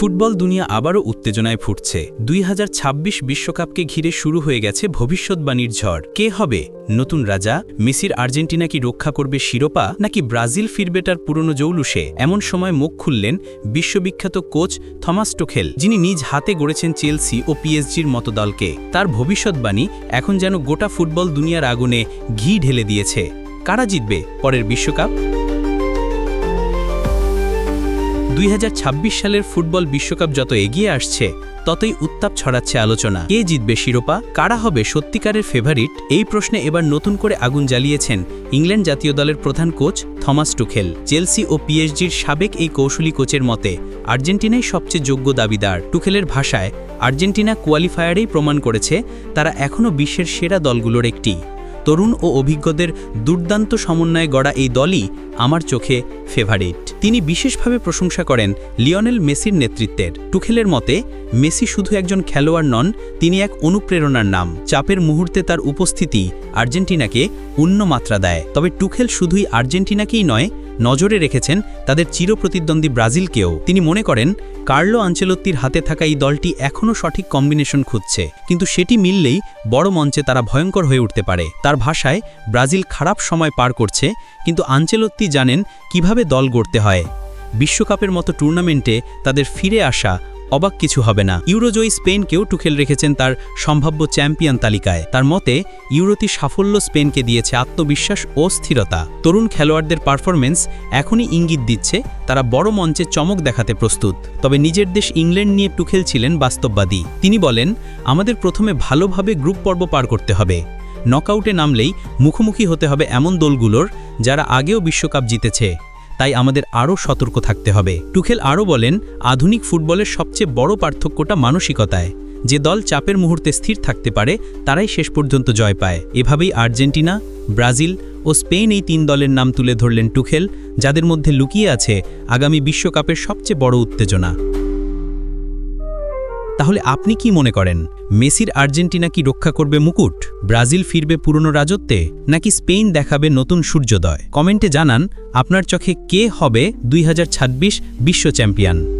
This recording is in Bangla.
ফুটবল দুনিয়া আবারও উত্তেজনায় ফুটছে। দুই বিশ্বকাপকে ঘিরে শুরু হয়ে গেছে ভবিষ্যৎবাণীর ঝড়। কে হবে? নতুন রাজা? মেসির আর্জেন্টিনা কি রক্ষা করবে শিরোপা? নাকি ব্রাজিল ফিরবে তার পুরনো জৌলুসে? এমন সময় মুখ খুললেন বিশ্ববিখ্যাত কোচ থমাস টোখেল, যিনি নিজ হাতে গড়েছেন চেলসি ও পিএসজির মতো দলকে। তার ভবিষ্যৎবাণী এখন যেন গোটা ফুটবল দুনিয়ার আগুনে ঘি ঢেলে দিয়েছে। কারা জিতবে পরের বিশ্বকাপ? দুই হাজার ছাব্বিশ সালের ফুটবল বিশ্বকাপ যত এগিয়ে আসছে, ততই উত্তাপ ছড়াচ্ছে আলোচনা। কে জিতবে শিরোপা? কারা হবে সত্যিকারের ফেভারিট এই প্রশ্নে এবার নতুন করে আগুন জ্বালিয়েছেন ইংল্যান্ড জাতীয় দলের প্রধান কোচ থমাস টুখেল। চেলসি ও পিএসজির সাবেক এই কৌশলী কোচের মতে, আর্জেন্টিনাই সবচেয়ে যোগ্য দাবিদার। টুখেলের ভাষায়, আর্জেন্টিনা কোয়ালিফায়ারেই প্রমাণ করেছে তারা এখনও বিশ্বের সেরা দলগুলোর একটি। তরুণ ও অভিজ্ঞদের দুর্দান্ত সমন্বয়ে গড়া এই দলই আমার চোখে ফেভারিট তিনি বিশেষভাবে প্রশংসা করেন লিওনেল মেসির নেতৃত্বের। টুখেলের মতে, মেসি শুধু একজন খেলোয়াড় নন, তিনি এক অনুপ্রেরণার নাম। চাপের মুহূর্তে তার উপস্থিতি আর্জেন্টিনাকে অন্য মাত্রা দেয়। তবে টুখেল শুধুই আর্জেন্টিনাকেই নয় নজরে রেখেছেন তাদের চিরপ্রতিদ্বন্দ্বী ব্রাজিলকেও। তিনি মনে করেন, কার্লো আঞ্চেলত্তির হাতে থাকা এই দলটি এখনও সঠিক কম্বিনেশন খুঁজছে। কিন্তু সেটি মিললেই বড় মঞ্চে তারা ভয়ঙ্কর হয়ে উঠতে পারে। তার ভাষায়, ব্রাজিল খারাপ সময় পার করছে, কিন্তু আঞ্চেলত্তি জানেন কীভাবে দল গড়তে হয়। বিশ্বকাপের মতো টুর্নামেন্টে তাদের ফিরে আসা অবাক কিছু হবে না। ইউরোজয়ী স্পেনকেও টুখেল রেখেছেন তার সম্ভাব্য চ্যাম্পিয়ন তালিকায়। তার মতে, ইউরোতি সাফল্য স্পেনকে দিয়েছে আত্মবিশ্বাস ও স্থিরতা। তরুণ খেলোয়াড়দের পারফরমেন্স এখনই ইঙ্গিত দিচ্ছে, তারা বড় মঞ্চে চমক দেখাতে প্রস্তুত। তবে নিজের দেশ ইংল্যান্ড নিয়ে টুখেল ছিলেন বাস্তববাদী। তিনি বলেন, আমাদের প্রথমে ভালোভাবে গ্রুপ পর্ব পার করতে হবে। নকআউটে নামলেই মুখোমুখি হতে হবে এমন দলগুলোর যারা আগেও বিশ্বকাপ জিতেছে। তাই আমাদের আরও সতর্ক থাকতে হবে। টুখেল আরও বলেন, আধুনিক ফুটবলের সবচেয়ে বড় পার্থক্যটা মানসিকতায়। যে দল চাপের মুহূর্তে স্থির থাকতে পারে, তারাই শেষ পর্যন্ত জয় পায়। এভাবেই আর্জেন্টিনা, ব্রাজিল ও স্পেন এই তিন দলের নাম তুলে ধরলেন টুখেল, যাদের মধ্যে লুকিয়ে আছে আগামী বিশ্বকাপের সবচেয়ে বড় উত্তেজনা। তাহলে আপনি কি মনে করেন, মেসির আর্জেন্টিনা কি রক্ষা করবে মুকুট, ব্রাজিল ফিরবে পুরনো রাজত্বে, নাকি স্পেন দেখাবে নতুন সূর্যোদয়? কমেন্টে জানান, আপনার চোখে কে হবে দুই বিশ্ব চ্যাম্পিয়ন?